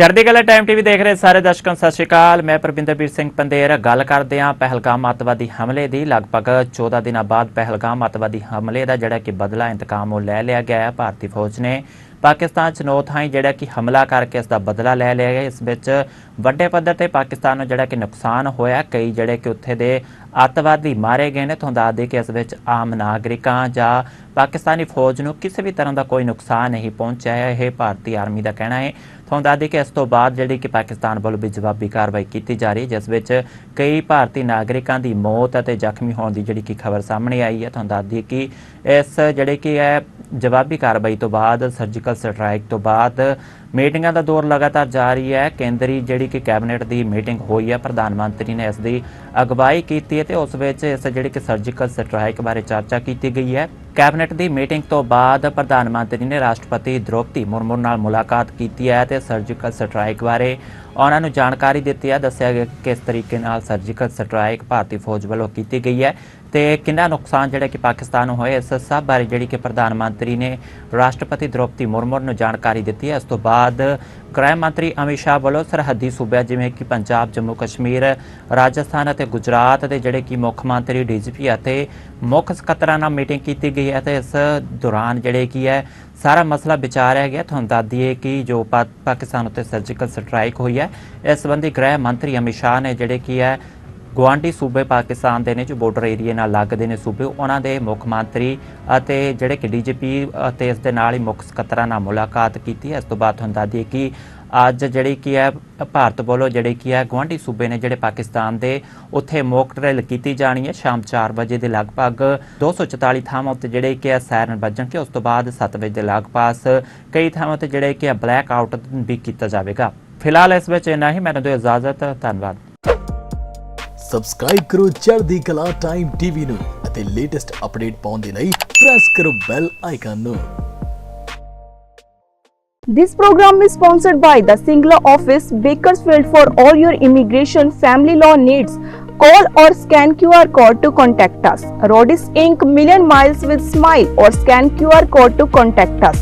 ਚੜ੍ਹਦੀ ਕਲਾ time TV ਦੇਖ ਰਹੇ ਸਾਰੇ ਦਰਸ਼ਕਾਂ ਸਤਿ ਸ਼੍ਰੀ ਅਕਾਲ। ਮੈਂ ਪ੍ਰਵਿੰਦਰਵੀਰ ਸਿੰਘ ਪੰਦੇਰ। ਗੱਲ ਕਰਦੇ ਹਾਂ ਪਹਿਲਗਾਮ ਅੱਤਵਾਦੀ ਹਮਲੇ ਦੀ। ਲਗਭਗ 14 ਦਿਨਾਂ ਬਾਅਦ ਪਹਿਲਗਾਮ ਅੱਤਵਾਦੀ ਹਮਲੇ ਦਾ ਜਿਹੜਾ ਕਿ ਬਦਲਾ ਇੰਤਕਾਮ ਉਹ ਲੈ ਲਿਆ ਗਿਆ ਹੈ। ਭਾਰਤੀ ਫੌਜ ਨੇ ਪਾਕਿਸਤਾਨ ਚ ਨੌ ਥਾਈਂ ਜਿਹੜਾ ਕਿ ਹਮਲਾ ਕਰਕੇ ਇਸ ਦਾ ਬਦਲਾ ਲੈ ਲਿਆ ਗਿਆ। ਇਸ ਵਿੱਚ ਵੱਡੇ ਪੱਧਰ ਤੇ ਪਾਕਿਸਤਾਨ ਨੂੰ ਜਿਹੜਾ ਕਿ ਨੁਕਸਾਨ ਹੋਇਆ। ਕਈ ਜਿਹੜੇ ਕਿ ਉੱਥੇ ਦੇ ਅੱਤਵਾਦੀ ਮਾਰੇ ਗਏ ਨੇ। ਤੁਹਾਨੂੰ ਦੱਸ ਦੇ ਕਿ ਇਸ ਵਿੱਚ ਆਮ ਨਾਗਰਿਕਾਂ ਜਾਂ ਪਾਕਿਸਤਾਨੀ ਫੌਜ ਨੂੰ ਕਿਸੇ ਵੀ ਤਰ੍ਹਾਂ ਦਾ ਕੋਈ ਨੁਕਸਾਨ ਨਹੀਂ ਪਹੁੰਚਿਆ ਹੈ। ਇਹ ਭਾਰਤੀ ਆਰਮੀ ਦਾ ਕਹਿਣਾ ਹੈ। ਤੁਹਾਨੂੰ ਦੱਸ ਦੇ ਕਿ ਇਸ ਤੋਂ ਬਾਅਦ ਜਿਹੜੀ ਕਿ ਪਾਕਿਸਤਾਨ ਵੱਲੋਂ ਵੀ ਜਵਾਬੀ ਕਾਰਵਾਈ ਕੀਤੀ ਜਾ ਰਹੀ ਹੈ, ਜਿਸ ਵਿੱਚ ਕਈ ਭਾਰਤੀ ਨਾਗਰਿਕਾਂ ਦੀ ਮੌਤ ਅਤੇ ਜ਼ਖਮੀ ਹੋਣ ਦੀ ਜਿਹੜੀ ਕਿ ਖਬਰ ਸਾਹਮਣੇ ਆਈ ਹੈ। ਤੁਹਾਨੂੰ ਦੱਸ ਦਈਏ ਕਿ ਇਸ ਜਿਹੜੇ ਕਿ ਹੈ ਜਵਾਬੀ ਕਾਰਵਾਈ ਤੋਂ ਬਾਅਦ ਸਰਜੀਕਲ ਸਟ੍ਰਾਈਕ ਤੋਂ ਬਾਅਦ ਮੀਟਿੰਗਾਂ ਦਾ ਦੌਰ ਲਗਾਤਾਰ ਜਾਰੀ ਹੈ। ਕੇਂਦਰੀ ਜਿਹੜੀ ਕਿ ਕੈਬਨਿਟ ਦੀ ਮੀਟਿੰਗ ਹੋਈ ਹੈ, ਪ੍ਰਧਾਨ ਮੰਤਰੀ ਨੇ ਇਸ ਦੀ ਅਗਵਾਈ ਕੀਤੀ ਹੈ ਤੇ ਉਸ ਵਿੱਚ ਇਸ ਜਿਹੜੀ ਕਿ ਸਰਜੀਕਲ ਸਟ੍ਰਾਈਕ ਬਾਰੇ ਚਰਚਾ ਕੀਤੀ ਗਈ ਹੈ। ਕੈਬਨਿਟ ਦੀ ਮੀਟਿੰਗ ਤੋਂ ਬਾਅਦ ਪ੍ਰਧਾਨ ਮੰਤਰੀ ਨੇ ਰਾਸ਼ਟਰਪਤੀ ਦ੍ਰੋਪਦੀ ਮੁਰਮੂ ਨਾਲ ਮੁਲਾਕਾਤ ਕੀਤੀ ਹੈ ਤੇ ਸਰਜੀਕਲ ਸਟ੍ਰਾਈਕ ਬਾਰੇ ਉਹਨਾਂ ਨੂੰ ਜਾਣਕਾਰੀ ਦਿੱਤੀ ਹੈ। ਦੱਸਿਆ ਗਿਆ ਕਿ ਕਿਸ ਤਰੀਕੇ ਨਾਲ ਸਰਜੀਕਲ ਸਟ੍ਰਾਈਕ ਭਾਰਤੀ ਫੌਜ ਵੱਲੋਂ ਕੀਤੀ ਗਈ ਹੈ ਤੇ ਕਿੰਨਾ ਨੁਕਸਾਨ ਜਿਹੜਾ ਕਿ ਪਾਕਿਸਤਾਨ ਨੂੰ ਹੋਇਆ ਇਸ ਸਭ ਬਾਰੇ ਜਿਹੜੀ ਕਿ ਪ੍ਰਧਾਨ ਮੰਤਰੀ ਨੇ ਰਾਸ਼ਟਰਪਤੀ ਦ੍ਰੋਪਦੀ ਮੁਰਮੂ ਨੂੰ ਜਾਣਕਾਰੀ ਦਿੱਤੀ ਹੈ। ਇਸ ਤੋਂ ਬਾਅਦ ਗ੍ਰਹਿ ਮੰਤਰੀ ਅਮਿਤ ਸ਼ਾਹ ਵੱਲੋਂ ਸਰਹੱਦੀ ਸੂਬਿਆਂ ਜਿਵੇਂ ਕਿ ਪੰਜਾਬ, ਜੰਮੂ ਕਸ਼ਮੀਰ, ਰਾਜਸਥਾਨ ਅਤੇ ਗੁਜਰਾਤ ਦੇ ਜਿਹੜੇ ਕਿ ਮੁੱਖ ਮੰਤਰੀ ਡੀਜੀਪੀ ਅਤੇ ਮੁੱਖ ਸਕੱਤਰਾਂ ਨਾਲ ਮੀਟਿੰਗ ਕੀਤੀ ਗਈ ਹੈ ਤੇ ਇਸ ਦੌਰਾਨ ਜਿਹੜੇ ਕੀ ਹੈ, ਸਾਰਾ ਮਸਲਾ ਵਿਚਾਰਿਆ ਗਿਆ। ਤੁਹਾਨੂੰ ਦੱਸ ਦਈਏ ਕਿ ਜੋ ਪਾਕਿਸਤਾਨ ਉੱਤੇ ਸਰਜੀਕਲ ਸਟ੍ਰਾਈਕ ਹੋਈ ਹੈ, ਇਸ ਸੰਬੰਧੀ ਗ੍ਰਹਿ ਮੰਤਰੀ ਅਮਿਤ ਸ਼ਾਹ ਨੇ ਜਿਹੜੇ ਕੀ ਹੈ ਗੁਆਂਢੀ ਸੂਬੇ ਪਾਕਿਸਤਾਨ ਦੇ ਨੇ ਜੋ ਬਾਰਡਰ ਏਰੀਆ ਨਾਲ ਲੱਗਦੇ ਨੇ ਸੂਬੇ, ਉਹਨਾਂ ਦੇ ਮੁੱਖ ਮੰਤਰੀ ਅਤੇ ਜਿਹੜੇ ਕਿ ਡੀਜੀਪੀ ਅਤੇ ਇਸ ਦੇ ਨਾਲ ਹੀ ਮੁੱਖ ਸਕੱਤਰਾਂ ਨਾਲ ਮੁਲਾਕਾਤ ਕੀਤੀ ਹੈ। ਇਸ ਤੋਂ ਬਾਅਦ ਤੁਹਾਨੂੰ ਦੱਸ ਕਿ ਅੱਜ ਜਿਹੜੀ ਕੀ ਹੈ, ਭਾਰਤ ਵੱਲੋਂ ਜਿਹੜੇ ਕੀ ਹੈ, ਗੁਆਂਢੀ ਸੂਬੇ ਨੇ ਜਿਹੜੇ ਪਾਕਿਸਤਾਨ ਦੇ ਉੱਥੇ ਮੌਕ ਡਰਿਲ ਕੀਤੀ ਜਾਣੀ ਹੈ ਸ਼ਾਮ 4 ਵਜੇ ਦੇ ਲਗਭਗ 244 ਥਾਵਾਂ ਉੱਤੇ ਜਿਹੜੇ ਕਿ ਹੈ ਸਾਇਰਨ ਵੱਜਣਗੇ ਉਸ ਤੋਂ ਬਾਅਦ 7 ਵਜੇ ਦੇ ਲਗਭਗ ਕਈ ਥਾਵਾਂ ਤੇ ਜਿਹੜੇ ਕਿ ਹੈ ਬਲੈਕ ਆਊਟ ਵੀ ਕੀਤਾ ਜਾਵੇਗਾ। ਫਿਲਹਾਲ ਇਸ ਵਿੱਚ ਇੰਨਾ ਹੀ। ਮੈਨੂੰ ਦਿਓ ਇਜਾਜ਼ਤ। ਧੰਨਵਾਦ। ਸਬਸਕ੍ਰਾਈਬ ਕਰੋ ਚੜ੍ਹਦੀ ਕਲਾ ਟਾਈਮ ਟੀਵੀ ਨੂੰ ਅਤੇ ਲੇਟੈਸਟ ਅਪਡੇਟ ਪਾਉਣ ਦੇ ਲਈ ਪ੍ਰੈਸ ਕਰੋ ਬੈਲ ਆਈਕਨ ਨੂੰ This program is sponsored by the Singla office, Bakersfield for all your immigration family law needs. Call or scan QR code to contact us. Rodis Inc. Million Miles with Smile or scan QR code to contact us.